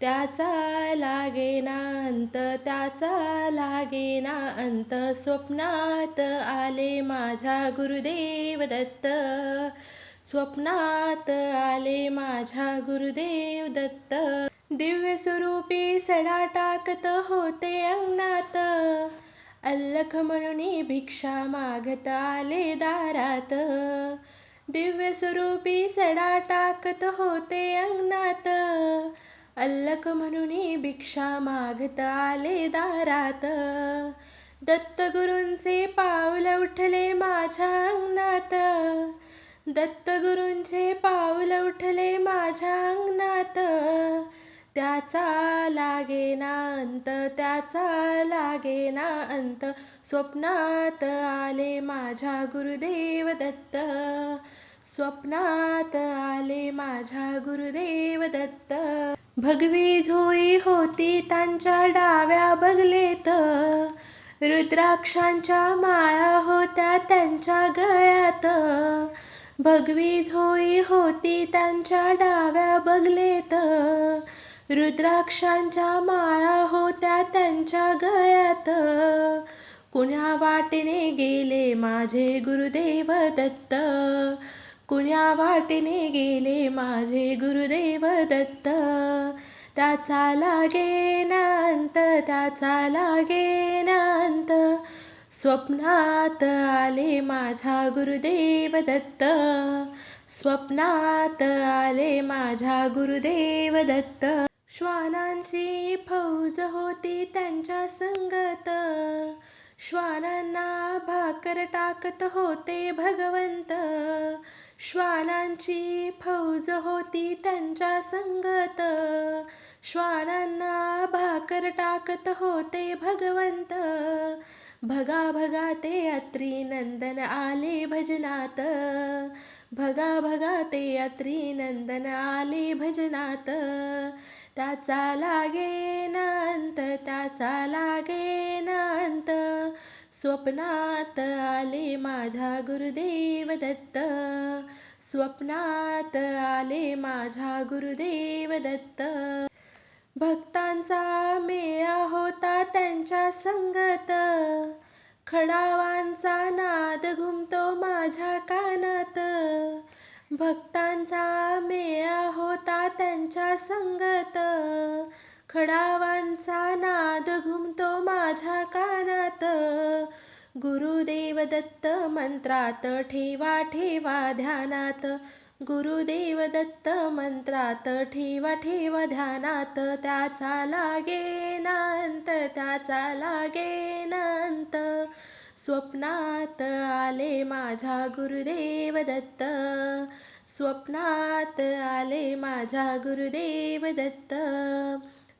त्याचा लागेना अंत त्याचा लागेना अंत. स्वप्नात आले माझ्या गुरुदेव दत्त. स्वप्नात आले माझ्या गुरुदेव दत्त. दिव्य स्वरूपी सडा टाकत होते अंगणात. अल्लख म्हणून भिक्षा मागत आले दारात. दिव्य स्वरूपी सडा टाकत होते अंगणात. अल्लक म्हणून भिक्षा मागत आले दारात. दत्तगुरूंचे पाऊल उठले माझ्या अंगणात. दत्तगुरूंचे पाऊल उठले माझ्या अंगणात. त्याचा लागेना अंत त्याचा लागेना अंत. स्वप्नात आले माझ्या गुरुदेव दत्त. स्वप्नात आले माझ्या गुरुदेव दत्त. भगवी झोई होती त्यांच्या डाव्या बगलेत. रुद्राक्षांच्या माळा होत्या त्यांच्या गळ्यात. भगवी झोई होती त्यांच्या डाव्या बगलेत. रुद्राक्षांच्या माळा होत्या त्यांच्या गळ्यात. कुण्या वाटेने गेले माझे गुरुदेव दत्त? कुण्या वाटेने गेले माझे गुरुदेव दत्त? त्याचा लागे नांत त्याचा लागेनांत स्वप्नात आले माझ्या गुरुदेव दत्त. स्वप्नात आले माझ्या गुरुदेव दत्त. श्वानांची फौज होती त्यांच्या संगत. श्वानांना भाकर टाकत होते भगवंत. श्वानांची फौज होती त्यांच्या संगत. श्वानांना भाकर टाकत होते भगवंत. भगा भगा ते अत्री नंदन आले भजनात. भगा भगा ते अत्री नंदन आले भजनात. त्याचा लागेनांत त्याचा लागे नांत. स्वप्नात आले माझ्या गुरुदेव दत्त. स्वप्नात आले माझ्या गुरुदेव दत्त. भक्तांचा मेळा होता त्यांच्या संगत. खडावांचा नाद घुमतो माझ्या कानात. भक्तांचा मेळा होता त्यांच्या संगत. खडावांचा नाद घुमतो माझ्या कानात. गुरुदेव दत्त मंत्रात ठेवा ठेवा ध्यानात. गुरुदेव दत्त मंत्रात ठेवा ठेवा ध्यानात. त्याचा लागेनांत त्याचा लागेनांत स्वप्नात आले माझ्या गुरुदेव दत्त. स्वप्नात आले माझ्या गुरुदेव दत्त.